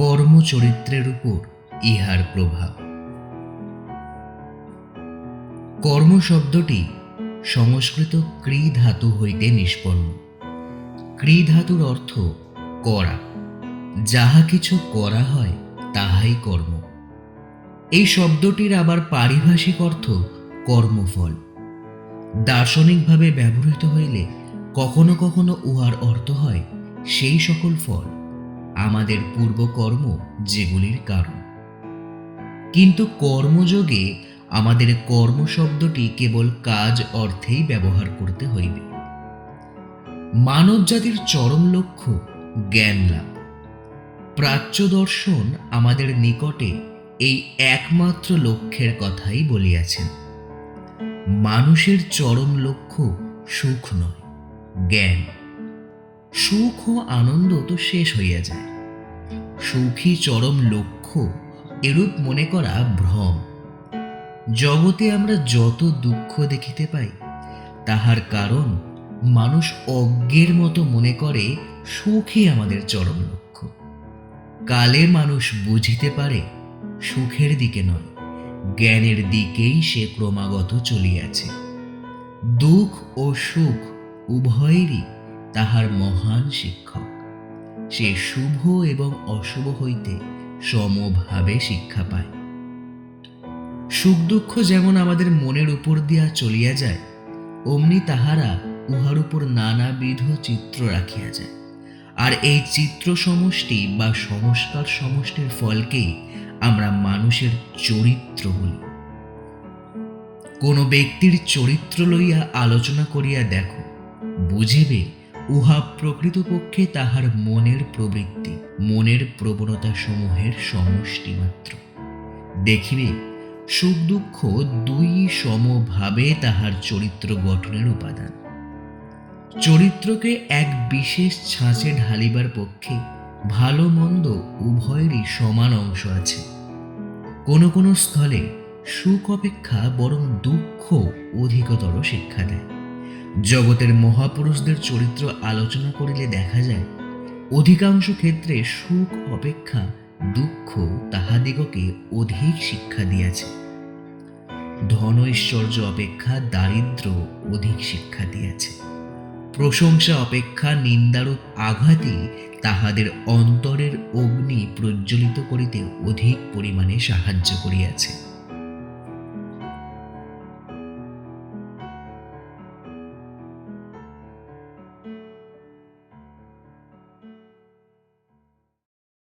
কর্মচরিত্রের উপর ইহার প্রভাব। কর্ম শব্দটি সংস্কৃত ক্রি ধাতু হইতে নিষ্পন্ন। ক্রি ধাতুর অর্থ করা। যাহা কিছু করা হয়, তাহাই কর্ম। এই শব্দটির আবার পারিভাষিক অর্থ কর্মফল। দার্শনিকভাবে ব্যবহৃত হইলে কখনো কখনো উহার অর্থ হয় সেই সকল ফল। আমাদের পূর্বকর্ম যেগুলির কারণ। কিন্তু কর্মযোগে আমাদের কর্ম শব্দটি কেবল কাজ অর্থেই ব্যবহার করতে হইবে। মানব জাতির চরম লক্ষ্য জ্ঞান লাভ। প্রাচ্য দর্শন আমাদের নিকটে এই একমাত্র লক্ষ্যের কথাই বলিয়াছেন। মানুষের চরম লক্ষ্য সুখ নয়, জ্ঞান। সুখ ও আনন্দ তো শেষ হইয়া যায়। সুখী চরম লক্ষ্য এরূপ মনে করা ভ্রম। জগতে আমরা যত দুঃখ দেখিতে পাই, তাহার কারণ মানুষ অজ্ঞের মতো মনে করে সুখই আমাদের চরম লক্ষ্য। কালে মানুষ বুঝিতে পারে সুখের দিকে নয়, জ্ঞানের দিকেই সে ক্রমাগত চলিয়াছে। দুঃখ ও সুখ উভয়েরই তাহার মহান শিক্ষক। সে শুভ এবং অশুভ হইতে সমভাবে শিক্ষা পায়। সুখ দুঃখ যেমন আমাদের মনের উপর দিয়া চলিয়া যায়, অমনি তাহারা উহার উপর নানাবিধ চিত্র রাখিয়া যায়। আর এই চিত্র সমষ্টি বা সংস্কার সমষ্টির ফলকেই আমরা মানুষের চরিত্র বলি। কোনো ব্যক্তির চরিত্র লইয়া আলোচনা করিয়া দেখো, বুঝিবে উহা প্রকৃতপক্ষে তাহার মনের প্রবৃত্তি, মনের প্রবণতা সমূহের সমষ্টি মাত্র। দেখিবে সুখ দুঃখ দুই সমভাবে তাহার চরিত্র গঠনের উপাদান। চরিত্রকে এক বিশেষ ছাঁচে ঢালিবার পক্ষে ভালো মন্দ উভয়েরই সমান অংশ আছে। কোনো কোনো স্থলে সুখ অপেক্ষা বরং দুঃখ অধিকতর শিক্ষা দেয়। জগতের মহাপুরুষদের চরিত্র আলোচনা করিলে দেখা যায়, অধিকাংশ ক্ষেত্রে সুখ, অপেক্ষা, দুঃখ তাহাদিগকে অধিক শিক্ষা দিয়াছে। ধন ঐশ্বর্য অপেক্ষা, দারিদ্র অধিক শিক্ষা দিয়াছে। প্রশংসা, অপেক্ষা, নিন্দারূপ আঘাতই তাহাদের অন্তরের অগ্নি প্রজ্বলিত করিতে অধিক পরিমাণে সাহায্য করিয়াছে।